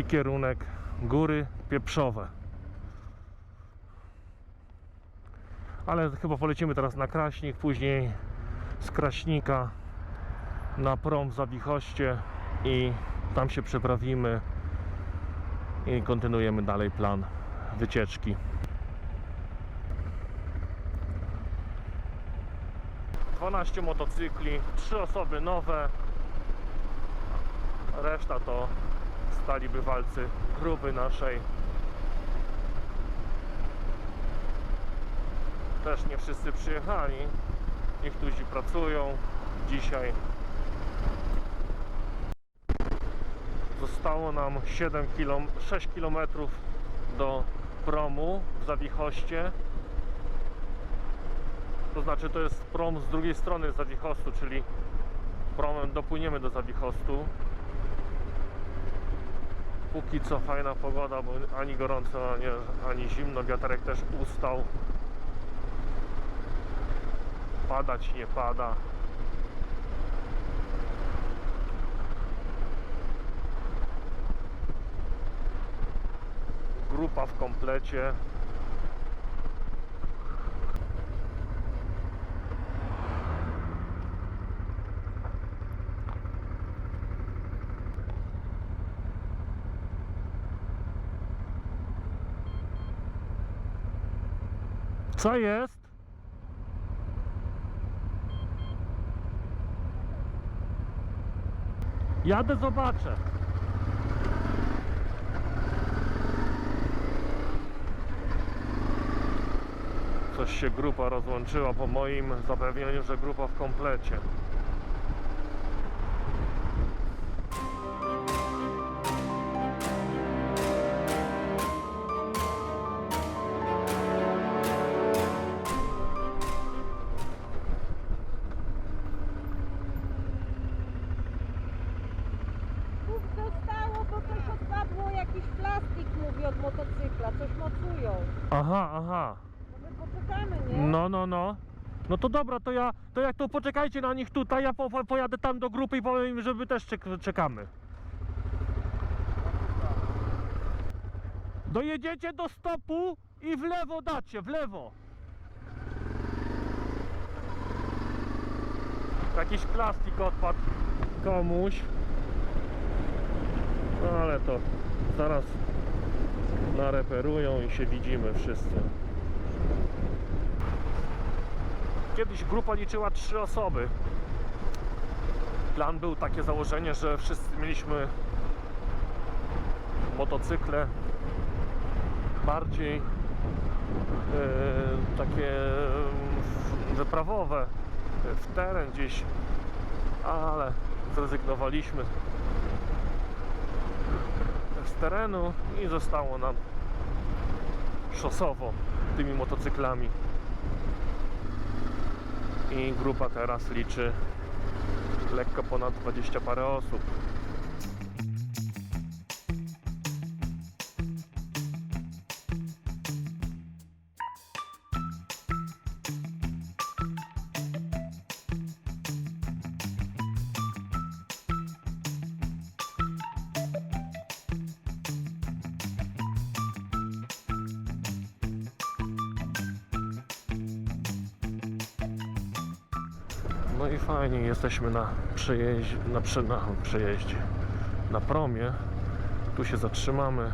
i kierunek Góry Pieprzowe. Ale chyba polecimy teraz na Kraśnik, później z Kraśnika na prom w Zawichoście i tam się przeprawimy i kontynuujemy dalej plan wycieczki. Dwanaście motocykli, trzy osoby nowe, reszta to stali bywalcy grupy naszej. Też nie wszyscy przyjechali, niektórzy pracują dzisiaj. Zostało nam 7 km, 6 km do promu w Zawichoście. To znaczy to jest prom z drugiej strony Zawichostu, czyli promem dopłyniemy do Zawichostu. Póki co fajna pogoda, bo ani gorąco, ani, ani zimno, wiaterek też ustał. Padać nie pada. Grupa w komplecie. Co jest? Jadę, zobaczę. Coś się grupa rozłączyła po moim zapewnieniu, że grupa w komplecie. Aha, aha. No my poczekamy, nie? No, no, no. No to dobra, to ja, to jak to poczekajcie na nich tutaj, ja po, po- pojadę tam do grupy i powiem im, że my też czek czekamy. Dojedziecie do stopu i w lewo dacie, w lewo. Jakiś plastik odpadł komuś. No ale to zaraz nareperują i się widzimy wszyscy. Kiedyś grupa liczyła trzy osoby. Plan był takie założenie, że wszyscy mieliśmy motocykle bardziej e, takie wyprawowe w teren gdzieś, ale zrezygnowaliśmy z terenu i zostało nam szosowo tymi motocyklami i grupa teraz liczy lekko ponad 20 parę osób. No i fajnie, jesteśmy na przejeździe, na, prze, na przejeździe, na promie. Tu się zatrzymamy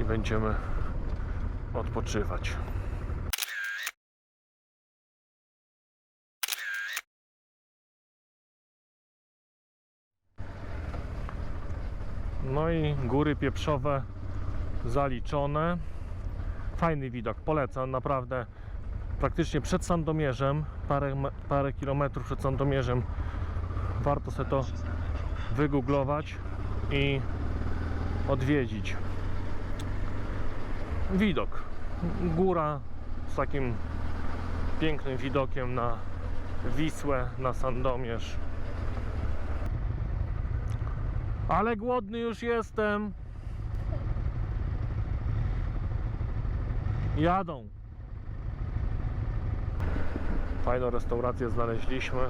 i będziemy odpoczywać. No i góry pieprzowe zaliczone. Fajny widok, polecam naprawdę praktycznie przed Sandomierzem, parę, parę kilometrów przed Sandomierzem warto sobie to wygooglować i odwiedzić. Widok. Góra z takim pięknym widokiem na Wisłę, na Sandomierz. Ale głodny już jestem. Jadą. Fajną restaurację znaleźliśmy.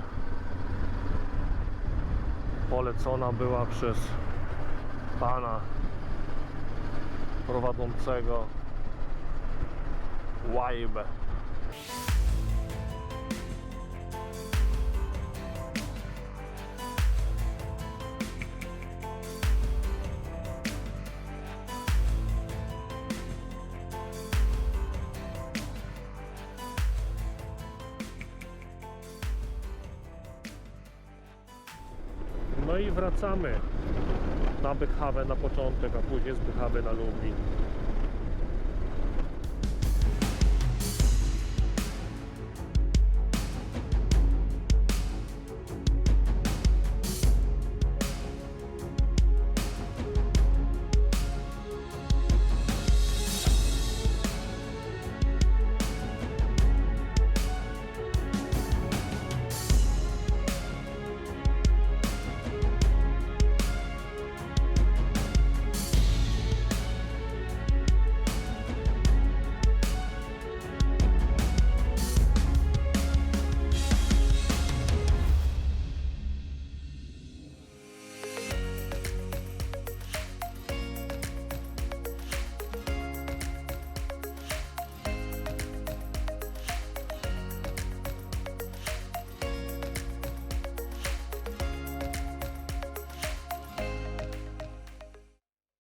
Polecona była przez pana prowadzącego łajbę. No i wracamy na Bychawę na początek, a później z Bychawy na Lublin.